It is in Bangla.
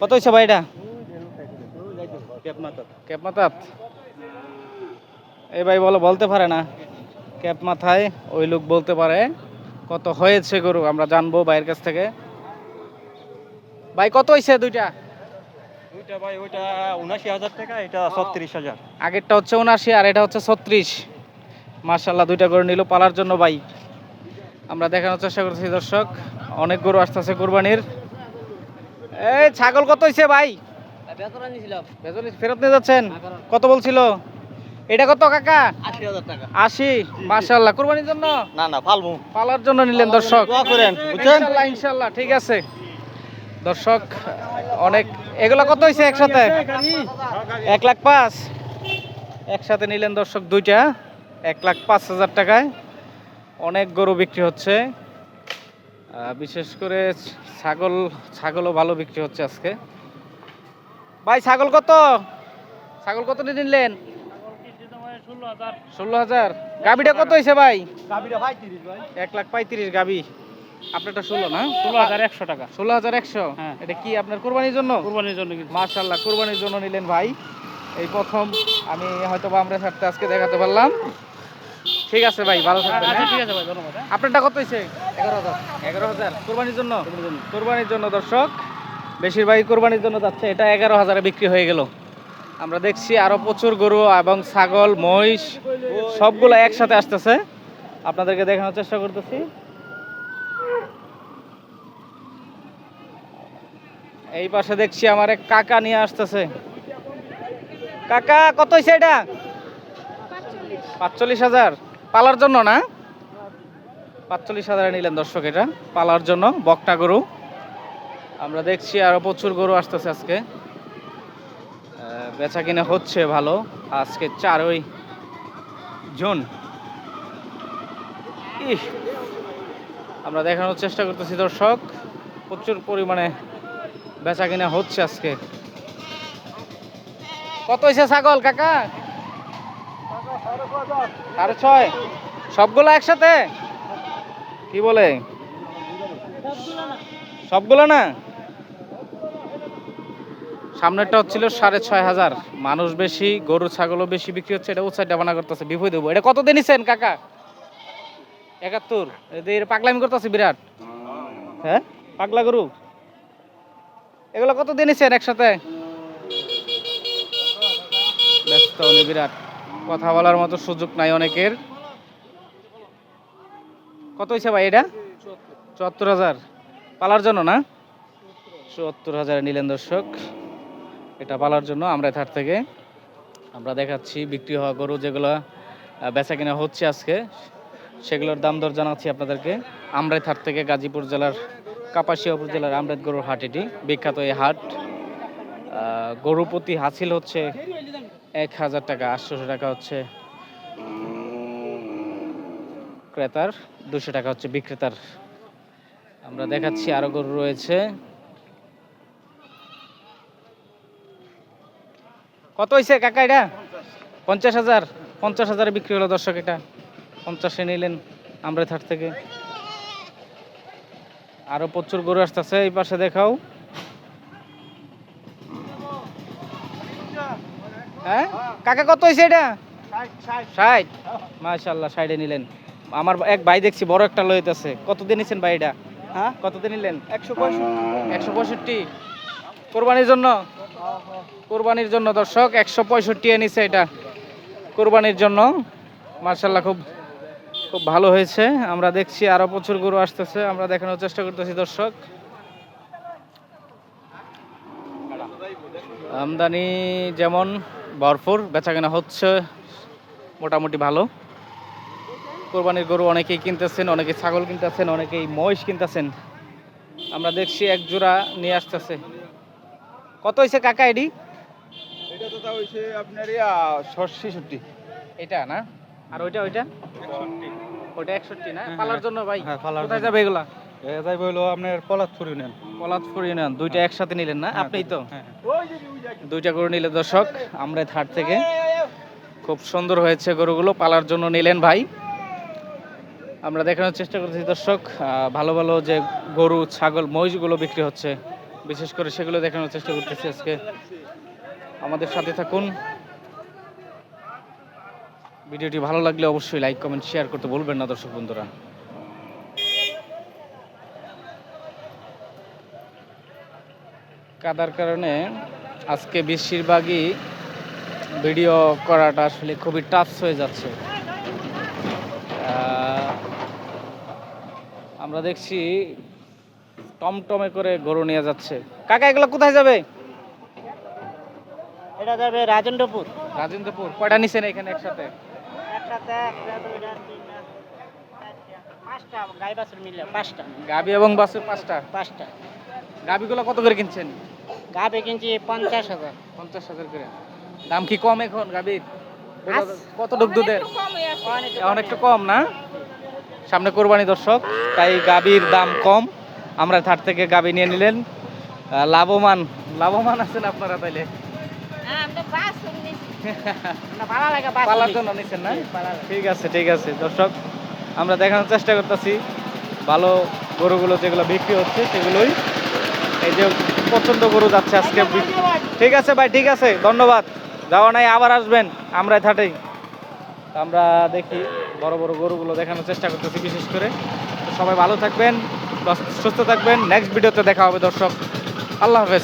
কত হয়েছে ভাই এটা? ক্যাপ মাথাত এই ভাই বলো বলতে পারে না। ক্যাপ মাথায় ওই লোক বলতে পারে কত হয়েছে গরু আমরা জানব ভাইয়ের কাছ থেকে। ভাই কত হয়েছে দুইটা? ওইটা ভাই ওইটা উনাশি হাজার টাকা এটা ছত্রিশ হাজার। আগেরটা হচ্ছে উনাশি আর এটা হচ্ছে ছত্রিশ। মার্শাল্লাহ দুইটা গরু নিল পালার জন্য ভাই। আমরা দেখানোর চেষ্টা করছি দর্শক। অনেক গরু আসতেছে কোরবানির। এই ছাগল কত হয়েছে ভাই? ফেরত নিয়ে যাচ্ছেন? কত বলছিল? এটা কত কাকা? আশি। হাজার টাকা আশি মার্শাল্লাহ কোরবানির জন্য? না না ফালমু পালার জন্য নিলেন দর্শক। ইনশাল্লাহ ইনশাল্লাহ ঠিক আছে। দর্শক অনেক এগুলো কত হয়েছে একসাথে? এক লাখ পাঁচ। একসাথে নিলেন দর্শক দুইটা। এক লাখ পাঁচ হাজার টাকায় অনেক গরু বিক্রি হচ্ছে। বিশেষ করে ছাগল ছাগলও ভালো বিক্রি হচ্ছে আজকে। ভাই ছাগল কত? ছাগল কত নিলেন? ষোলো হাজার। গাবিটা কত হয়েছে ভাই? ভাই এক লাখ পঁয়ত্রিশ গাবি আপনারটা ষোলো না? ষোলো হাজার একশো টাকা। ষোলো হাজার একশো? হ্যাঁ। এটা কি আপনার কোরবানির জন্য? কোরবানির জন্য মার্শাল্লাহ কোরবানির জন্য নিলেন ভাই। এই প্রথম আমি হয়তো বা আমরা আজকে দেখাতে পারলাম। ঠিক আছে ভাই ভালো থাকবেন আচ্ছা হ্যাঁ? ঠিক আছে ভাই ধন্যবাদ হ্যাঁ। আপনারটা কত হয়েছে এগারো হাজার। এগারো হাজার? কোরবানির জন্য? কোরবানির জন্য। দর্শক বেশিরভাগই কোরবানির জন্য যাচ্ছে। এটা এগারো হাজারে বিক্রি হয়ে গেল। আমরা দেখছি আরও প্রচুর গরু এবং ছাগল মহিষ সবগুলো একসাথে আসতেছে। আপনাদেরকে দেখানোর চেষ্টা করতেছি। এই পাশে দেখছি আমার এক কাকা নিয়ে আসতেছে। কাকা কত হয়েছে এটা? পাঁচচল্লিশ হাজার। পালার জন্য না? পাঁচচল্লিশ হাজারে নিলেন দর্শক এটা, পালার জন্য বকটা গরু। আমরা দেখছি আরও প্রচুর গরু আসতেছে আজকে। বেচা কিনা হচ্ছে ভালো, আজকে চারই জুন। আমরা দেখানোর চেষ্টা করতেছি দর্শক, প্রচুর পরিমাণে বেচা কিনা হচ্ছে আজকে। কত হয়েছে ছাগল, কাকা? সাড়ে ছয়। সবগুলো একসাথে? কি বলে? সবগুলো না? সামনেরটা হচ্ছিল সাড়ে ছয় হাজার। মানুষ বেশি, গরু, ছাগলও বেশি বিক্রি হচ্ছে, এটা উৎসাহ বানা করতেছে বিপদ দেবো এটা কত দিন নিছেন, কাকা? একাত্তর। এদের পাগলামি করতেছে বিরাট। হ্যাঁ? পাগলা গরু? এগুলো কত দিন একসাথে? ব্যস্ত উনি বিরাট। কথা বলার মতো সুযোগ নাই অনেকের। কত হয়েছে ভাই এটা? চুয়াত্তর হাজার। পালার জন্য না? চুয়াত্তর হাজার নিলেন দর্শক। এটা পালার জন্য আমরা থার থেকে। আমরা দেখাচ্ছি বিক্রি হওয়া গরু যেগুলো বেচা কিনা হচ্ছে আজকে। সেগুলোর দাম দর জানাচ্ছি আপনাদেরকে। আমরাই থার থেকে গাজীপুর জেলার কাপাসিয়া উপজেলার আমরাত গরুর হাট এটি। বিখ্যাত এই হাট। গরু প্রতি হাসিল হচ্ছে এক হাজার টাকা, আটশোশো টাকা হচ্ছে। ক্রেতার, দুশো টাকা হচ্ছে বিক্রেতার। আমরা দেখাচ্ছি আরও গরু রয়েছে। কত হয়েছে কাকা এটা? পঞ্চাশ হাজার। পঞ্চাশ হাজারে বিক্রি হলো দর্শক এটা। পঞ্চাশে নিলেন আমরা থার থেকে। আরও প্রচুর গরু আসতেছে, এই পাশে দেখাও। হ্যাঁ? কাকা কত হয়েছে এটা? ষাট মাশাল্লাহ সাইডে নিলেন। আমার এক ভাই দেখছি বড় একটা লইতেছে কতদিন নিছেন ভাই এটা? হ্যাঁ? কতদিন নিলেন? একশো একশো পঁয়ষট্টি? কোরবানির জন্য? কোরবানির জন্য দর্শক একশো পঁয়ষট্টি নিছে এটা। কোরবানির জন্য। মার্শাল্লাহ খুব খুব ভালো হয়েছে। আমরা দেখছি আরও প্রচুর গরু আসতেছে। আমরা দেখানোর চেষ্টা করতেছি দর্শক। আমদানি যেমন ভরপুর বেচাকেনা হচ্ছে মোটামুটি ভালো। কোরবানির গরু অনেকেই কিনতেছেন অনেকে ছাগল কিনতেছেন অনেকেই মহিষ কিনতেছেন। আমরা দেখছি এক জোড়া নিয়ে আসতেছে। কত হয়েছে কাকা এডি? এটা তো তা হইছে আপনার ছেষট্টি। এটা না? আর ওইটা ওইটা? ওইটা একষট্টি না? হ্যাঁ, পালার হ্যাঁ। জন্য ভাই। হ্যাঁ, কোথায় যাবে এগুলা? এটাই বলল আপনার পলাশপুর ইউনিয়ন। পলাতপুর ইউনিয়ন। দুইটা একসাথে নিলেন না? আপনিই তো? দুইটা গরু নিলে দর্শক আমরা হাট থেকে। খুব সুন্দর হয়েছে গরুগুলো পালার জন্য নিলেন ভাই। আমরা দেখানোর চেষ্টা করছি, দর্শক ভালো ভালো যে গরু, ছাগল, মহিষগুলো বিক্রি হচ্ছে, বিশেষ করে সেগুলো দেখানোর চেষ্টা করতেছি আজকে। আমাদের সাথে থাকুন। ভিডিওটি ভালো লাগলে অবশ্যই লাইক, কমেন্ট শেয়ার করতে বলবেন না, দর্শক বন্ধুরা। কাদার কারণে আজকে বেশিরভাগই ভিডিও করাটা আসলে খুবই টাফ হয়ে যাচ্ছে। আমরা দেখছি টমটমে করে গরু নিয়ে যাচ্ছে। কাকা এগুলো কোথায় যাবে? এটা যাবে রাজেন্দ্রপুর। রাজেন্দ্রপুর কয়টা নিছেন এখানে একসাথে? গাবি এবং বাসের পাঁচটা? পাঁচটা। গাবিগুলো কত করে কিনছেন? গাবে কিনছি পঞ্চাশ হাজার। পঞ্চাশ হাজার করে। দাম কি কম এখন গাবির? ডুব দুধের? এখন একটু কম না? সামনে কোরবানি দর্শক তাই গাবির দাম কম। আমরা থার থেকে গাবি নিয়ে নিলেন। লাভবান লাভবান আছেন আপনারা তাইলে? পালার জন্য নিচ্ছেন না? ঠিক আছে ঠিক আছে। দর্শক আমরা দেখানোর চেষ্টা করতেছি। ভালো গরুগুলো যেগুলো বিক্রি হচ্ছে সেগুলোই। এই যে পছন্দ গরু যাচ্ছে আজকে। ঠিক আছে ভাই ঠিক আছে। ধন্যবাদ। যাওয়া নাই আবার আসবেন। আমরা থাটেই আমরা দেখি বড় বড় গরুগুলো দেখানোর চেষ্টা করতেছি বিশেষ করে। সবাই ভালো থাকবেন, সুস্থ থাকবেন। নেক্সট ভিডিওতে দেখা হবে দর্শক। আল্লাহ হাফেজ।